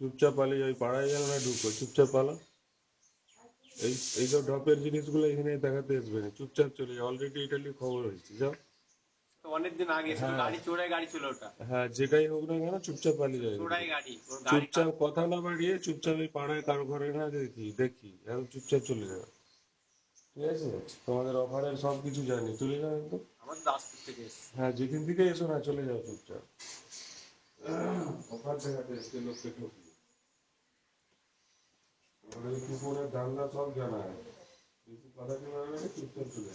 চুপচাপ পালিয়ে ওই পাড়ায় যেন না ঢুকো চুপচাপ পালা। এই এইসব ড্রপের জিনিসগুলো এখানে দেখাতে আসবে না চুপচাপ চলে যাও। অলরেডি ইটালি খবর হয়েছে যাও। তো অনেকদিন আগে হ্যাঁ। গাড়ি চোরাই গাড়ি ছিল ওটা। হ্যাঁ যেটাই হোক না কেন চুপচাপ পালিয়ে যাবে চোরাই গাড়ি চুপচাপ কথা না বাড়িয়ে চুপচাপ এই পাড়ায় কারও ঘরে না দেখি দেখি এখন চুপচাপ চলে যাও। ঠিক আছে? তোমাদের অফারের সব কিছু জানি চলে যাও একদম। আমার দাসপুর থেকে হ্যাঁ যেখান থেকে এসো না চলে যাও চুপচাপ। অফার দেখাতে এসছে লোককে কুপনের ধান্দা সব জানা বেশি কথা চুপচাপ চলে